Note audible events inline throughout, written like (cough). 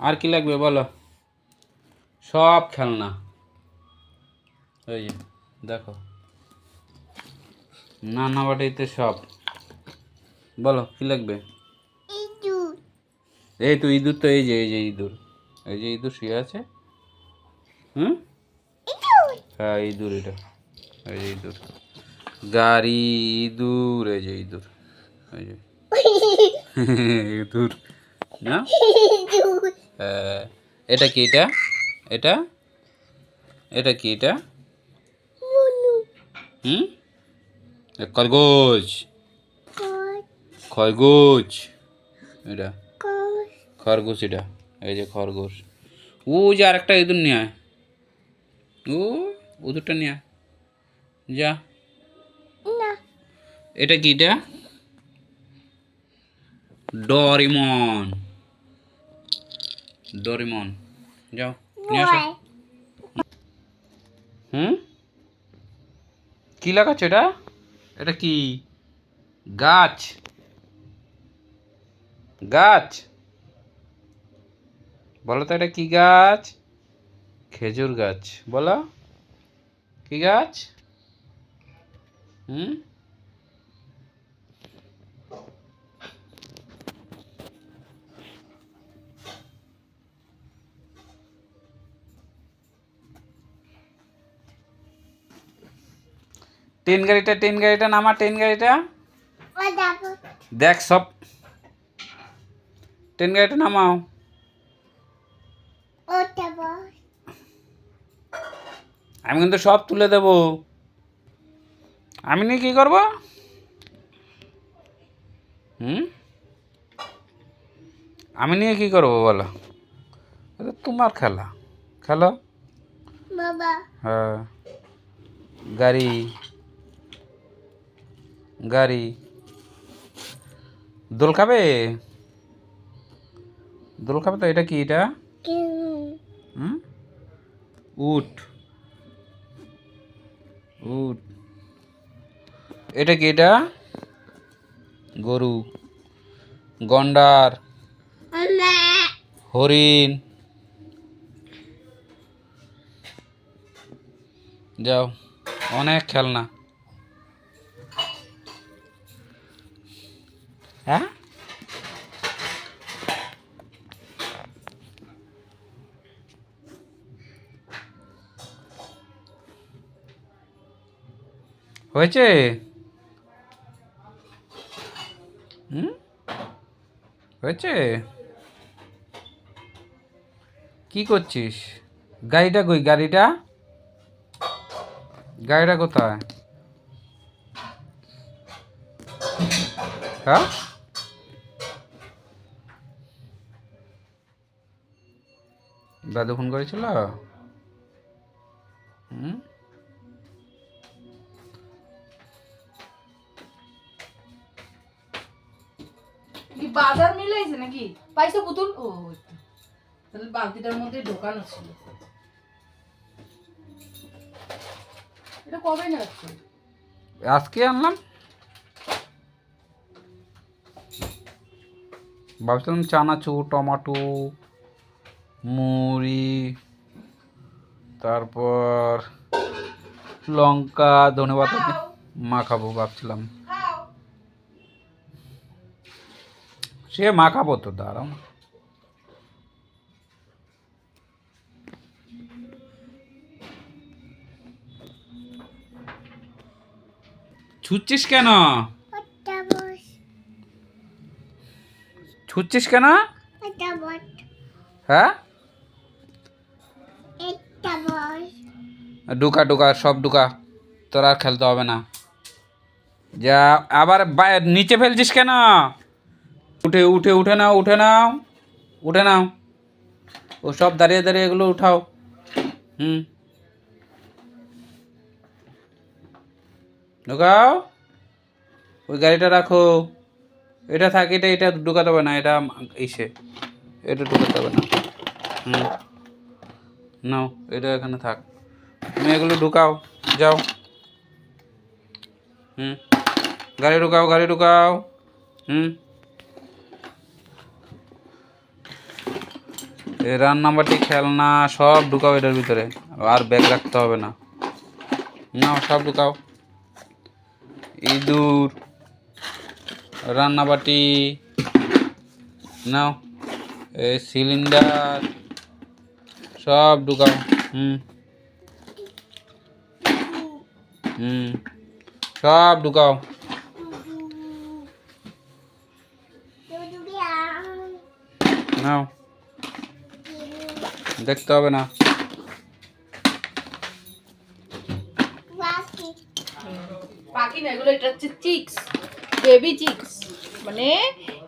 আর কি লাগবে বলো? সব খেলনা। ওই যে দেখো। নানা বাটিতে সব। বলো কি লাগবে? এই তো ইঁদুর তো এই যে এই যে ইঁদুর। এই যে ইঁদুর শুয়ে আছে। হুম? হ্যাঁ ইঁদুর এটা। এই যে ইঁদুর। গাড়ি ইঁদুর এই যে ইঁদুর। এই যে। (laughs) (laughs) ইঁদুর। না। এটা কি এটা? এটা? এটা কি এটা? হুম? খরগোশ। খরগোশ। এটা? খরগোশ। এটা। এই যে খরগোশ। ও যে আরেকটা ইঁদুর নিয়ে আয়। ও ইঁদুরটা নিয়ে আয়। যা। এটা কি এটা? ডরিমন। ডরিমন যাও নিয়ে আসো। হুম? কি লাগাচ্ছ এটা? এটা কি? গাছ। গাছ। বলো তো এটা কি গাছ? খেজুর গাছ। বলো। কি গাছ? হুম? ট্রেন গাড়িটা ট্রেন গাড়িটা নামা ট্রেন গাড়িটা। দেখ সব। ট্রেন গাড়িটা নামাও। আমি কিন্তু সব তুলে দেব। আমি নিয়ে কী করব? হুম? আমি নিয়ে কী করব বলো? তোমার খেলা। খেলো? বাবা। হ্যাঁ। গাড়ি। গাড়ি। দোল খাবে? দোল খাবে তো, এটা কি এটা? উট। উট। এটা কি এটা? গরু। গন্ডার। হরিণ। যাও, অনেক খেলনা। হ্যাঁ? হয়েছে? হুম? হয়েছে? কি করছিস? গাড়িটা কই? গাড়িটা? গাড়িটা কোথায়? হ্যাঁ? দাদু ফোন করেছিল? হুম? কি বাজার মিলাইছে নাকি? পাইছো পুতুল? ও তাহলে বালতিটার মধ্যে ঢোকানো ছিল। এটা কবে না আজকে আনলাম। ভাবছিলাম চানাচুর টমাটো মুড়ি তারপর লঙ্কা ধনেপাতা দিয়ে মাখাবো ভাবছিলাম। সে মাখাবো তো দাঁড়াও ছুটছিস কেন? ছুটছিস কেন? হ্যাঁ? ডুকা ডুকা, সব ডুকা। তোর আর খেলতে হবে না। যা, আবার নিচে ফেলছিস কেন? উঠে উঠে উঠে নাও উঠে নাও উঠে নাও। ও সব দাঁড়িয়ে দাঁড়িয়ে এগুলো উঠাও। হুম। ঢুকাও। ওই গাড়িটা রাখো। এটা থাক, এটা এটা ঢুকাতে হবে না, এটা ইসে। এটা ঢুকাতে হবে না। হুম। নাও, এটা এখানে থাক। তুমি এগুলো ঢুকাও, যাও। হুম। গাড়ি ঢুকাও গাড়ি ঢুকাও। হুম। এই রান্নাবাটি খেলনা সব ঢুকাও এটার ভিতরে। আর ব্যাগ রাখতে হবে না। নাও, সব ঢুকাও। ইঁদুর। রান্নাবাটি নাও। এই সিলিন্ডার সব ঢুকাও। হুম। হুম সব ঢুকাও দুদিয়া নাও দেখতে হবে না বাকি পাখি না এগুলো এটা হচ্ছে চিক্স বেবি চিক্স মানে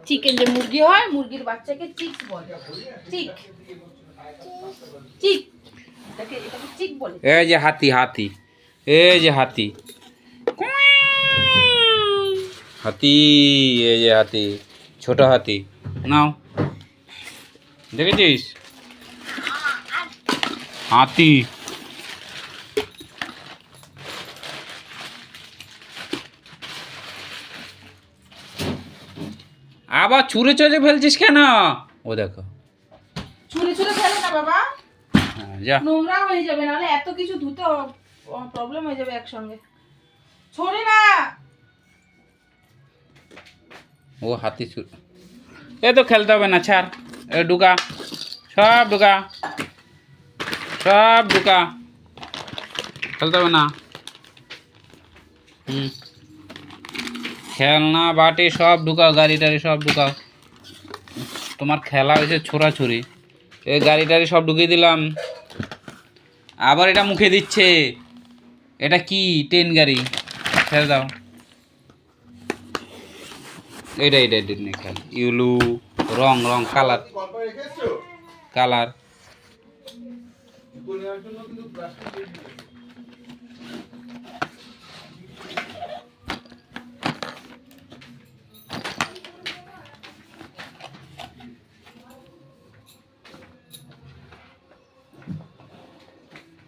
চিকেন যে মুরগি হয় মুরগির বাচ্চাকে চিক্স বলে চিক চিক এটাকে এটাকে চিক বলে এই যে হাতি হাতি এই যে হাতি। হাতি এই যে হাতি ছোট হাতি। নাও। দেখেছিস? হাতি। আবার ছুঁড়ে চড়ে ফেলছিস কেন? ও দেখো। ছুঁড়ে ছুঁড়ে ফেলে না বাবা। হ্যাঁ, যা। নোংরা হয়ে যাবে নাহলে এত কিছু ধুতে প্রবলেম হয়ে যাবে একসঙ্গে। ছড়ে না! ও, হাতি ছুট এ তো খেলতে হবে না, ছাড়। এ ঢুকা সব ঢুকা সব ঢুকা খেলতে হবে না। হুম। খেলনা, বাটি, সব ঢুকাও, গাড়ি টাড়ি সব ঢুকাও। তোমার খেলা হয়েছে ছোড়াছুরি এই গাড়ি টাড়ি সব ঢুকিয়ে দিলাম। আবার এটা মুখে দিচ্ছে। এটা কি? ট্রেন গাড়ি। ছেড়ে দাও। এইটা এটা এটা নিয়ে খেল। ইউলু, রং রং, কালার। কালার।